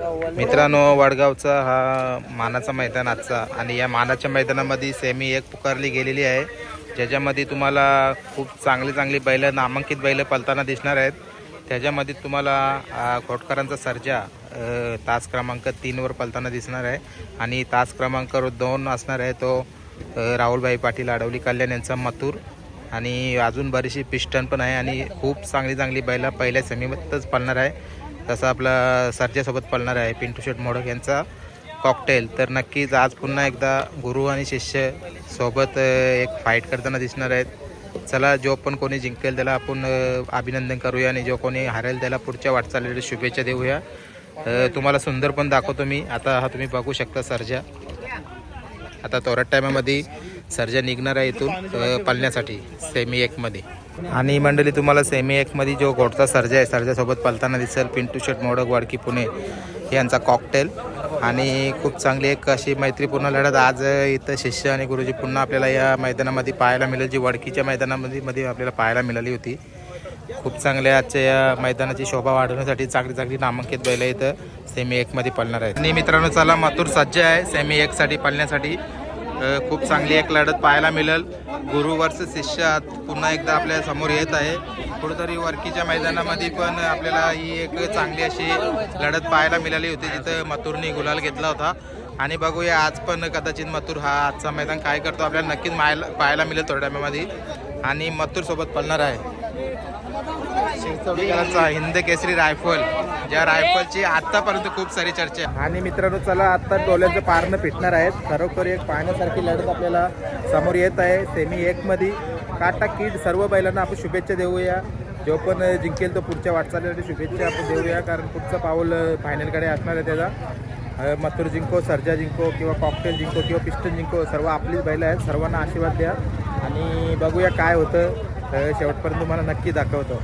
मित्रांनो वडगावचा हा मानाचा मैदान आजचा आणि या मानाच्या मैदानामध्ये सेमी एक पुकारली गेलेली आहे. ज्याच्यामध्ये तुम्हाला खूप चांगली चांगली बैलं नामांकित बैलं पलताना दिसणार आहेत. त्याच्यामध्ये तुम्हाला खोटकरांचा सर्जा तास क्रमांक तीनवर पलताना दिसणार आहे. आणि तास क्रमांक दोन असणार आहे तो राहुलभाई पाटील आडवली कल्याण यांचा मथुर. आणि अजून बरीचशी पिस्टन पण आहे आणि खूप चांगली चांगली बैला पहिल्या सेमीमध्येच पळणार आहे. तसं आपला सर्जासोबत पळणार आहे पिंटू शेट मोडक यांचा कॉकटेल तर नक्कीच आज पुन्हा एकदा गुरु आणि शिष्य सोबत एक फाईट करताना दिसणार आहेत. चला जो पण कोणी जिंकेल त्याला आपण अभिनंदन करूया आणि जो कोणी हारेल त्याला पुढच्या वाटचालीला शुभेच्छा देऊया. तुम्हाला सुंदर पण दाखवतो मी. आता हा तुम्ही बघू शकता सर्जा. आता तोरट टायमामध्ये सर्जा निघणार आहे इथून अ, पळण्यासाठी सेमी एकमध्ये आणि मंडळी तुम्हाला सेमी एकमध्ये जो घोटचा सर्जा आहे सर्जासोबत पलताना दिसेल. पिंटू शेट मोडक वाडकी पुणे यांचा कॉकटेल आणि खूप चांगली एक अशी मैत्रीपूर्ण लढत. आज इथं शिष्य आणि गुरुजी पुन्हा आपल्याला या मैदानामध्ये पाहायला मिळेल जी वडकीच्या मैदानामध्ये मध्ये आपल्याला पाहायला मिळाली होती. खूप चांगल्या आजच्या या मैदानाची शोभा वाढवण्यासाठी चांगली चांगली नामांकित बैल इथं सेमी एकमध्ये पळणार आहेत. आणि मित्रांनो चला मातूर सज्ज आहे. सेमी एकसाठी पळण्यासाठी खूप चांगली एक लढत पाहायला मिळेल. गुरु वर्ष शिष्य पुन्हा एकदा आपल्यासमोर येत आहे. कुठेतरी वरकीच्या मैदानामध्ये पण आपल्याला ही एक चांगली अशी लढत पाहायला मिळाली होती जिथं मथुरनी गुलाल घेतला होता. आणि बघूया आज पण कदाचित मथुर हा आजचा मैदान काय करतो आपल्याला नक्कीच मायला पाहायला मिळेल थोड्या टायमामध्ये आणि मथुरसोबत पळणार आहे. हिंद केसरी रायफल. ज्या रायफलची आतापर्यंत खूप सारी चर्चा आहे. आणि मित्रांनो चला आता डोल्यांचं पारणं फिटणार आहेत. खरोखर एक पाहण्यासारखी लढत आपल्याला समोर येत आहे. सेमी एक मध्ये काटा किड सर्व बैलांना आपण शुभेच्छा देऊया. जो पण जिंकेल तो पुढच्या वाटचालीसाठी शुभेच्छा आपण देऊया कारण पुढचं पाऊल फायनलकडे असणार आहे त्याचा. मथुर जिंको सर्जा जिंको किंवा कॉकटेल जिंको किंवा पिस्टन जिंको सर्व आपलीच बैलं आहेत. सर्वांना आशीर्वाद द्या. आणि बघूया काय होतं. शेवटपर्यंत तुम्हाला नक्की दाखवतो.